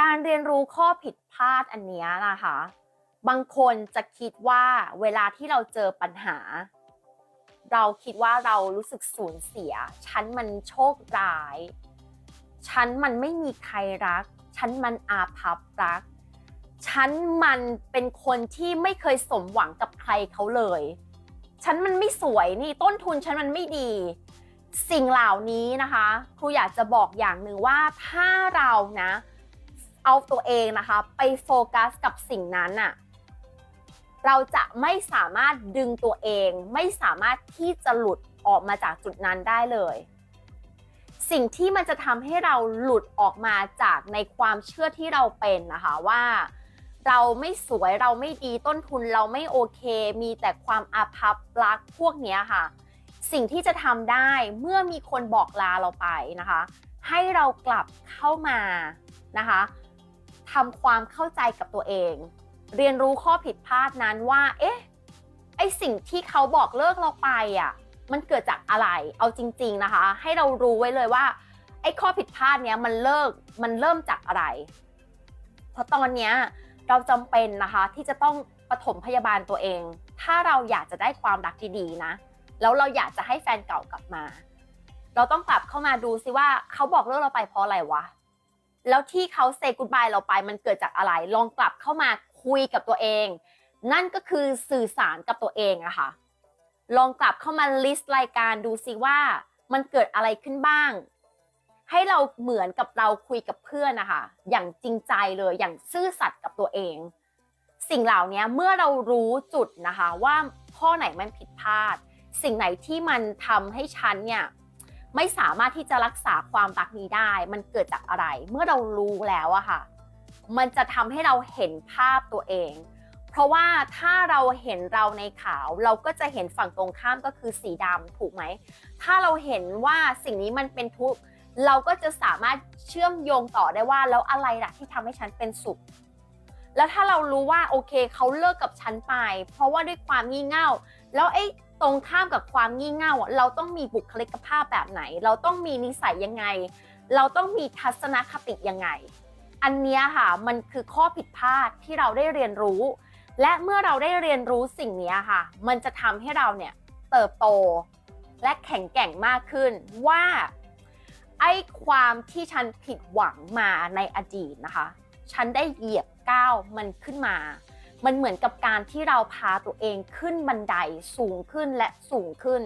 การเรียนรู้ข้อผิดพลาดอันนี้นะคะ บางคนจะคิดว่าเวลาที่เราเจอปัญหา เราคิดว่าเรารู้สึกสูญเสีย ฉันมันโชคร้าย ฉันมันไม่มีใครรัก ฉันมันอาภัพรัก ฉันมันเป็นคนที่ไม่เคยสมหวังกับใครเขาเลย ฉันมันไม่สวยนี่ต้นทุนฉันมันไม่ดีสิ่งเหล่านี้นะคะ ครูอยากจะบอกอย่างหนึ่งว่าถ้าเรานะ เอาตัวเองนะคะ ไปโฟกัสกับสิ่งนั้นอะเราจะไม่สามารถดึงตัวเอง ไม่สามารถที่จะหลุดออกมาจากจุดนั้นได้เลย สิ่งที่มันจะทำให้เราหลุดออกมาจากในความเชื่อที่เราเป็นนะคะว่าเราไม่สวยเราไม่ดีต้นทุนเราไม่โอเค มีแต่ความอาภัพรักพวกนี้ค่ะ สิ่งที่จะทำได้เมื่อมีคนบอกลาเราไปนะคะ ให้เรากลับเข้ามานะคะ ทำความเข้าใจกับตัวเอง เรียนรู้ข้อผิดพลาดนั้นว่า เอ๊ะ ไอสิ่งที่เขาบอกเลิกเราไปอะ มันเกิดจากอะไร เอาจริง ๆนะคะ ให้เรารู้ไว้เลยว่า ไอข้อผิดพลาดเนี้ยมันเลิก มันเริ่มจากอะไร เพราะตอนเนี้ยเราจำเป็นนะคะที่จะต้องปฐมพยาบาลตัวเอง ถ้าเราอยากจะได้ความรักดีๆนะ แล้วเราอยากจะให้แฟนเก่ากลับมา เราต้องกลับเข้ามาดูซิว่าเขาบอกเลิกเราไปเพราะอะไรวะ แล้วที่เขาเซกู d บายเราไปมันเกิดจากอะไร ลองกลับเข้ามาคุยกับตัวเอง นั่นก็คือสื่อสารกับตัวเองอะค่ะ ลองกลับเข้ามาลิสต์รายการดูซิว่ามันเกิดอะไรขึ้นบ้าง ให้เราเหมือนกับเราคุยกับเพื่อนนะคะอย่างจริงใจเลยอย่างซื่อสัตย์กับตัวเอง สิ่งเหล่านี้เมื่อเรารู้จุดนะคะว่าข้อไหนมันผิดพลาด สิ่งไหนที่มันทำให้ฉันเนี่ย ไม่สามารถที่จะรักษาความรักนี้ได้ มันเกิดจากอะไร เมื่อเรารู้แล้วอะค่ะ มันจะทำให้เราเห็นภาพตัวเอง เพราะว่าถ้าเราเห็นเราในขาว เราก็จะเห็นฝั่งตรงข้ามก็คือสีดำถูกไหม ถ้าเราเห็นว่าสิ่งนี้มันเป็นทุกข์ เราก็จะสามารถเชื่อมโยงต่อได้ว่าแล้วอะไรล่ะที่ทำให้ฉันเป็นสุข แล้วถ้าเรารู้ว่าโอเคเขาเลิกกับฉันไป เพราะว่าด้วยความงี่เง่า แล้วไอ้ ตรงข้ามกับความงี่เง่าเราต้องมีบุคลิกภาพแบบไหน เราต้องมีนิสัยยังไง เราต้องมีทัศนคติยังไง อันเนี้ยค่ะมันคือข้อผิดพลาดที่เราได้เรียนรู้ และเมื่อเราได้เรียนรู้สิ่งนี้ค่ะ มันจะทำให้เราเนี่ยเติบโตและแข็งแกร่งมากขึ้นว่าไอ้ความที่ฉันผิดหวังมาในอดีตนะคะ ฉันได้เหยียบก้าวมันขึ้นมา มันเหมือนกับการที่เราพาตัวเองขึ้นบันไดสูงขึ้นและสูงขึ้น